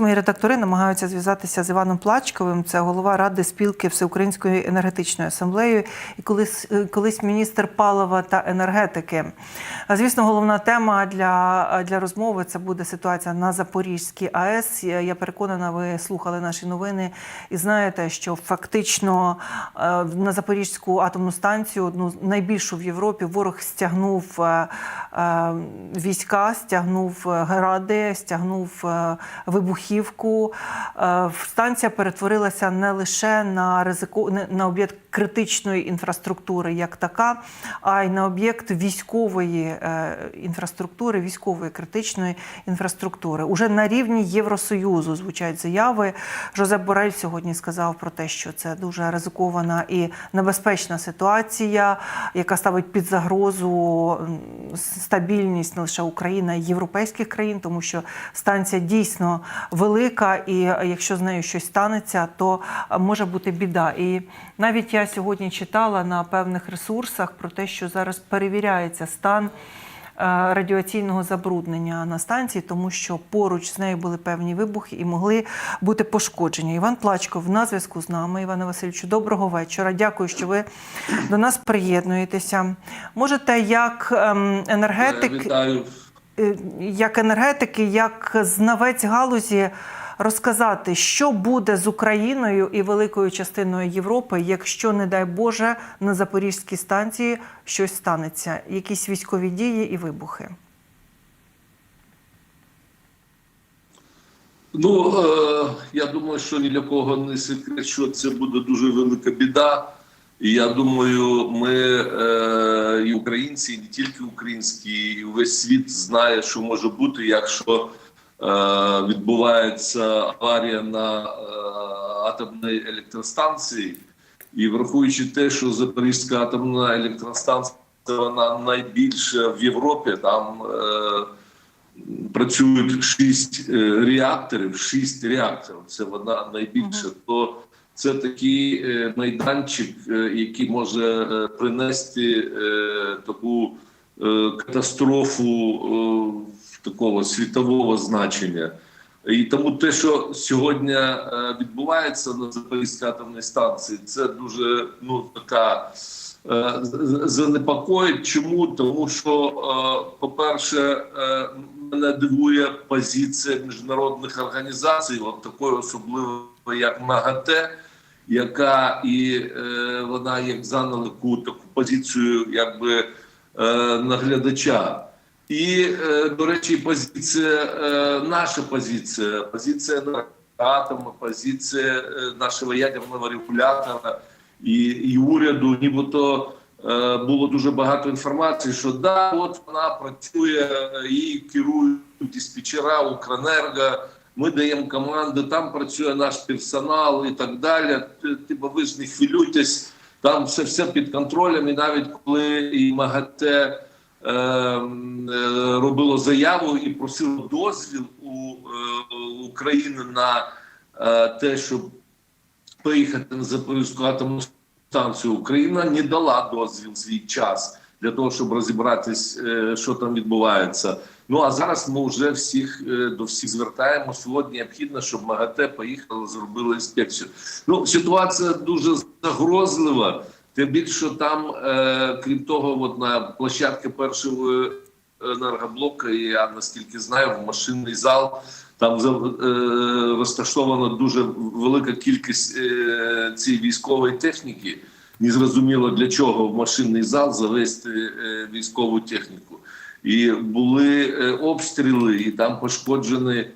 Мої редактори намагаються зв'язатися з Іваном Плачковим. Це голова ради спілки Всеукраїнської енергетичної асамблеї і колись, е, колись міністр палива та енергетики. Звісно, головна тема для, для розмови це буде ситуація на Запорізькій АЕС. Я переконана, ви слухали наші новини і знаєте, що фактично е, на Запорізьку атомну станцію, одну найбільшу в Європі, ворог стягнув е, е, війська, стягнув е, гради, стягнув е, вибухівку. Е, Станція перетворилася не лише на ризику на об'єкт критичної інфраструктури як така, а й на об'єкт військової е, інфраструктури, військової критичної інфраструктури. Уже на рівні Євросоюзу звучать заяви. Жозеп Борель сьогодні сказав про те, що це дуже ризикована і небезпечна ситуація, яка ставить під загрозу стабільність не лише України, а й європейських країн, тому що станція дійсно велика, і якщо з нею щось станеться, то може бути біда. І навіть я сьогодні читала на певних ресурсах про те, що зараз перевіряється стан е, радіаційного забруднення на станції, тому що поруч з нею були певні вибухи і могли бути пошкодження. Іван Плачков на зв'язку з нами. Іване Васильовичу, доброго вечора. Дякую, що ви до нас приєднуєтеся. Можете як ем, енергетик е, як енергетики, як знавець галузі розказати, що буде з Україною і великою частиною Європи, якщо, не дай Боже, на Запорізькій станції щось станеться, якісь військові дії і вибухи. Ну е, я думаю, що ні для кого не секрет, що це буде дуже велика біда. І я думаю, ми е, і українці, і не тільки українські, і весь світ знає, що може бути, якщо відбувається аварія на е, атомній електростанції. І враховуючи те, що Запорізька атомна електростанція вона найбільша в Європі, там е, працюють шість е, реакторів, шість реакторів. Це вона найбільша. То це такий е, майданчик, е, який може е, принести е, таку е, катастрофу е, такого світового значення. І тому те, що сьогодні е, відбувається на Запорізькій атомній станції, це дуже ну така е, занепокоїть. Чому? Тому що, е, по-перше, мене дивує позиція міжнародних організацій, от такої особливо як МАГАТЕ, яка і вона як зайняла таку позицію, якби наглядача. І, е, до речі, позиція, е, наша позиція, позиція атому, позиція е, нашого ядерного регулятора і, і уряду, нібито було дуже багато інформації, що да, от вона працює, її керують диспетчера Укренерго, ми даємо команди, там працює наш персонал і так далі. Типу, ви ж не хвилюйтесь, там все, все під контролем, і навіть коли і МАГАТЕ робило заяву і просило дозвіл у е, України на е, те, щоб поїхати на Запорізьку атомну станцію. Україна не дала дозвіл свій час для того, щоб розібратись, е, що там відбувається. Ну а зараз ми вже всіх е, до всіх звертаємо. Сьогодні необхідно, щоб МАГАТЕ поїхали, зробили інспекцію. Ну ситуація дуже загрозлива. Тим більше там, е, крім того, от на площадці першого енергоблока, і я наскільки знаю, в машинний зал там е, розташована дуже велика кількість е, цієї військової техніки. Незрозуміло для чого в машинний зал завести е, військову техніку. І були е, обстріли, і там пошкоджені е,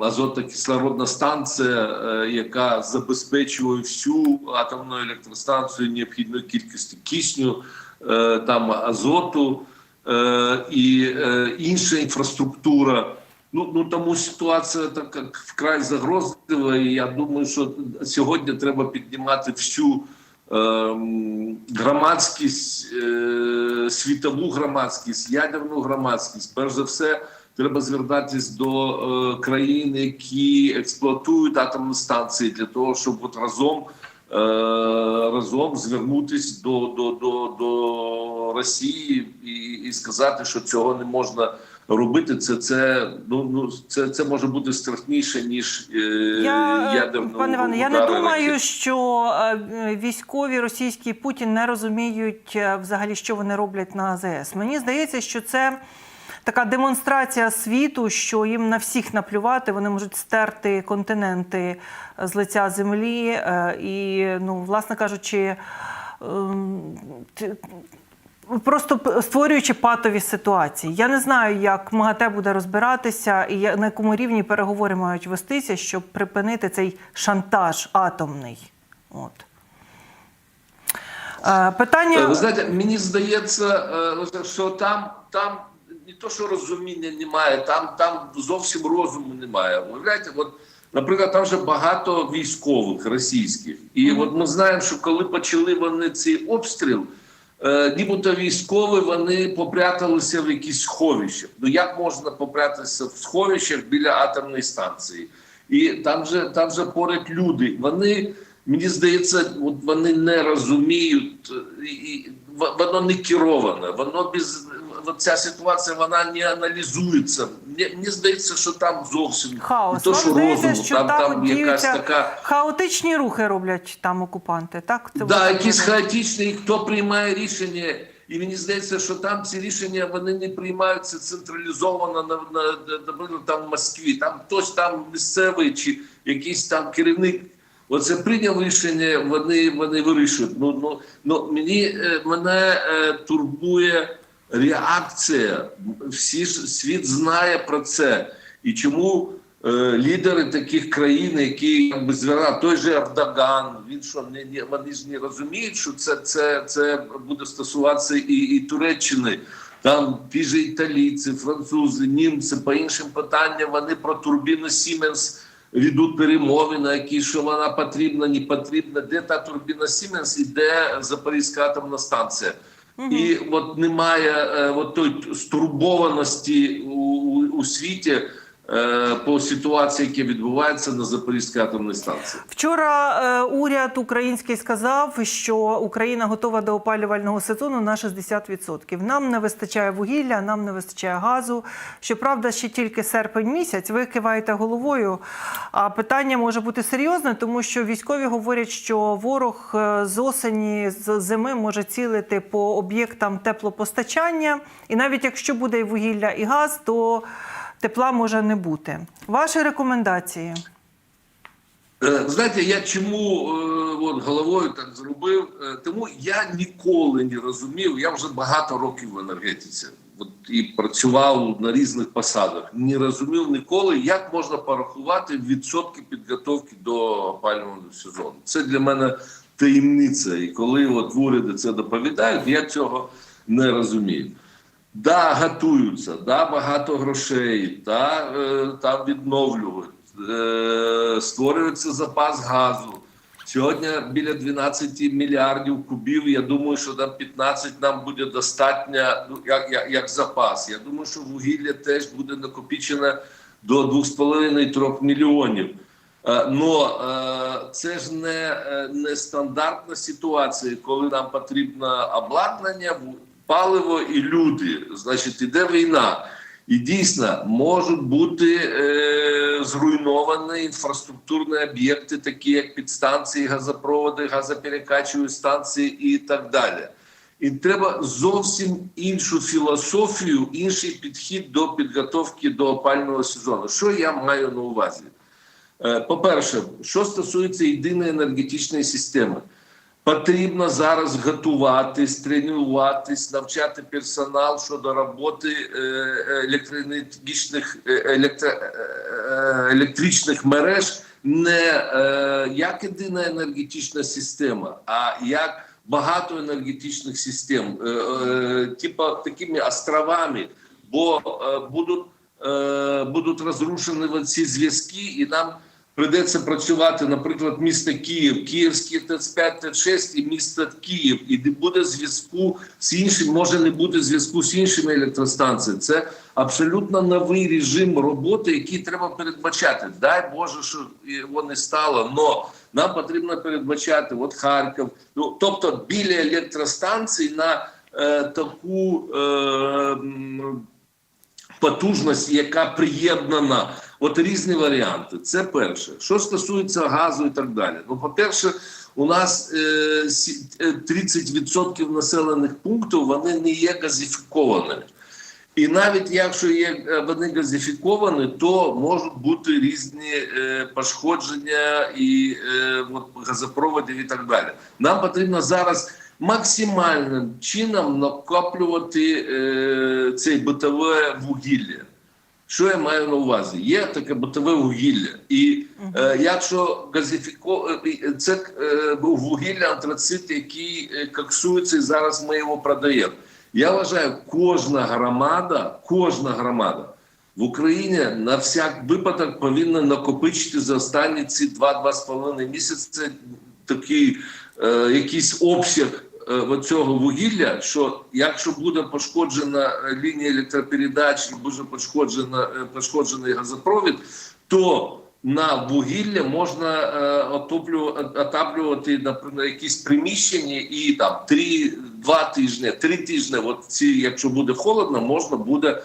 азотно-кислородна станція, е, яка забезпечує всю атомну електростанцію необхідною кількістю кисню, е, там азоту е, і е, інша інфраструктура. Ну, ну тому ситуація така вкрай загрозлива. І я думаю, що сьогодні треба піднімати всю ем, громадськість, е, світову громадськість, ядерну громадськість. Перш за все, треба звертатись до е, країн, які експлуатують атомні станції, для того, щоб от разом. е, Разом звернутись до, до, до, до Росії і, і сказати, що цього не можна робити це. Це ну ну це, це може бути страшніше ніж е, Я, е, ядерного пане Іване, я не думаю, ракет. що е, військові російські Путін не розуміють е, взагалі, що вони роблять на АЗС. Мені здається, що це така демонстрація світу, що їм на всіх наплювати, вони можуть стерти континенти з лиця землі. е, І, ну, власне кажучи, ем, Просто створюючи патові ситуації. Я не знаю, як МАГАТЕ буде розбиратися і на якому рівні переговори мають вестися, щоб припинити цей шантаж атомний. От. Е, Питання. Е, Ви знаєте, мені здається, е, що там, там не то, що розуміння немає, там, там зовсім розуму немає. Уявляєте, от, наприклад, там вже багато військових російських. І от ми знаємо, що коли почали вони цей обстріл, е, нібито військові вони попряталися в якісь сховищах. Ну як можна попрятатися в сховищах біля атомної станції? І там же, там же поряд люди. Вони, мені здається, от вони не розуміють, е, і, і воно не кероване, воно без от ця ситуація вона не аналізується. Мені, мені здається, що там зовсім Хаос. не то, що здається, що там, там там якась така. хаотичні рухи роблять там окупанти, так? Це Да, якісь хаотичні, і хто приймає рішення. І мені здається, що там ці рішення вони не приймаються централізовано на, на, наприклад, там в Москві. Там хтось там місцевий чи якийсь там керівник. Оце прийняв рішення, вони, вони вирішують. Ну, ну, ну мені е, мене е, турбує реакція. Всі ж світ знає про це. І чому е, лідери таких країн, які якби звіра, той же Ердоган, він що не, не вони ж не розуміють, що це, це, це буде стосуватися і, і Туреччини. Там ті ж італійці, французи, німці по іншим питанням вони про турбіну Сіменс ведуть перемови, на які що вона потрібна, не потрібна, де та турбіна Сіменс і де Запорізька атомна станція. І от немає е, от той стурбованості у, у, у світі по ситуації, яка відбувається на Запорізькій атомній станції. Вчора е, уряд український сказав, що Україна готова до опалювального сезону на 60%. Нам не вистачає вугілля, нам не вистачає газу. Щоправда, ще тільки серпень місяць. Ви киваєте головою. А питання може бути серйозне, тому що військові говорять, що ворог е, з осені з зими може цілити по об'єктам теплопостачання, і навіть якщо буде і вугілля, і газ, то тепла може не бути. Ваші рекомендації. Е, Знаєте, я чому е, от, головою так зробив? Е, Тому я ніколи не розумів. Я вже багато років в енергетиці от, і працював на різних посадах. Не розумів ніколи, як можна порахувати відсотки підготовки до опалювального сезону. Це для мене таємниця. І коли от в уряді це доповідають, я цього не розумію. Да, готуються, да, багато грошей, да, е, там відновлюють, е, створюється запас газу. Сьогодні біля 12 мільярдів кубів. Я думаю, що там 15 нам буде достатньо ну, як, як, як запас. Я думаю, що вугілля теж буде накопічено до 2,5-3 мільйонів. Е, Но е, це ж не, не стандартна ситуація, коли нам потрібно обладнання, паливо і люди. Значить, іде війна. І дійсно можуть бути е, зруйновані інфраструктурні об'єкти, такі як підстанції, газопроводи, газоперекачувальні станції і так далі. І треба зовсім іншу філософію, інший підхід до підготовки до опального сезону. Що я маю на увазі? Е, По-перше, що стосується єдиної енергетичної системи, потрібно зараз готуватись, тренуватись, навчати персонал щодо роботи е, е, електро, е, е, електричних мереж. Не як єдина енергетична система, а як багато енергетичних систем, типа такими островами, бо будуть будуть розрушені ці зв'язки, і нам прийдеться працювати, наприклад, місто Київ, Київський ТЕЦ-5, ТЕЦ-6 і місто Київ, і не буде зв'язку з іншим, може не бути зв'язку з іншими електростанціями. Це абсолютно новий режим роботи, який треба передбачати. Дай Боже, що його не стало, но нам потрібно передбачати от Харків, ну тобто біля електростанцій на е, таку. Е, потужність, яка приєднана. От різні варіанти. Це перше. Що стосується газу і так далі. Ну, по-перше, у нас е, е, 30% населених пунктів вони не є газифікованими. І навіть якщо є е, вони газифіковані, то можуть бути різні е, пошкодження і е, от, газопроводів і так далі. Нам потрібно зараз максимальним чином накоплювати е, цей битове вугілля. Що я маю на увазі? Є таке битове вугілля, і е, якщо газифіко е, це е, вугілля антрацит, який е, коксується, і зараз ми його продаємо. Я вважаю, кожна громада, кожна громада в Україні на всяк випадок повинна накопичити за останні ці 2-2,5 місяці такий е, якийсь обсяг цього вугілля, що якщо буде пошкоджена е, лінія електропередач і буде пошкоджена е, пошкоджений газопровід, то на вугілля можна е, отаплювати наприклад, якісь приміщення і там три, два тижні. От ці, якщо буде холодно, можна буде е,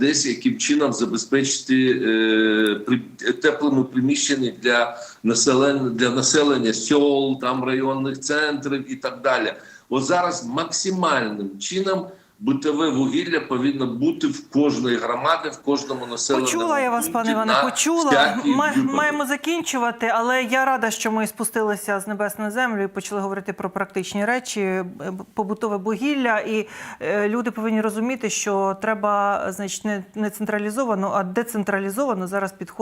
десь яким чином забезпечити е, теплими приміщення для населення для населення сьол, там районних центрів і так далі. От зараз максимальним чином битове вугілля повинно бути в кожної громади, в кожному населеному Почула я вас, пане Іване, почула. Ми маємо закінчувати, але я рада, що ми спустилися з небес на землю і почали говорити про практичні речі, е, побутове вугілля. І е, люди повинні розуміти, що треба, значить, не, не централізовано, а децентралізовано зараз підходити.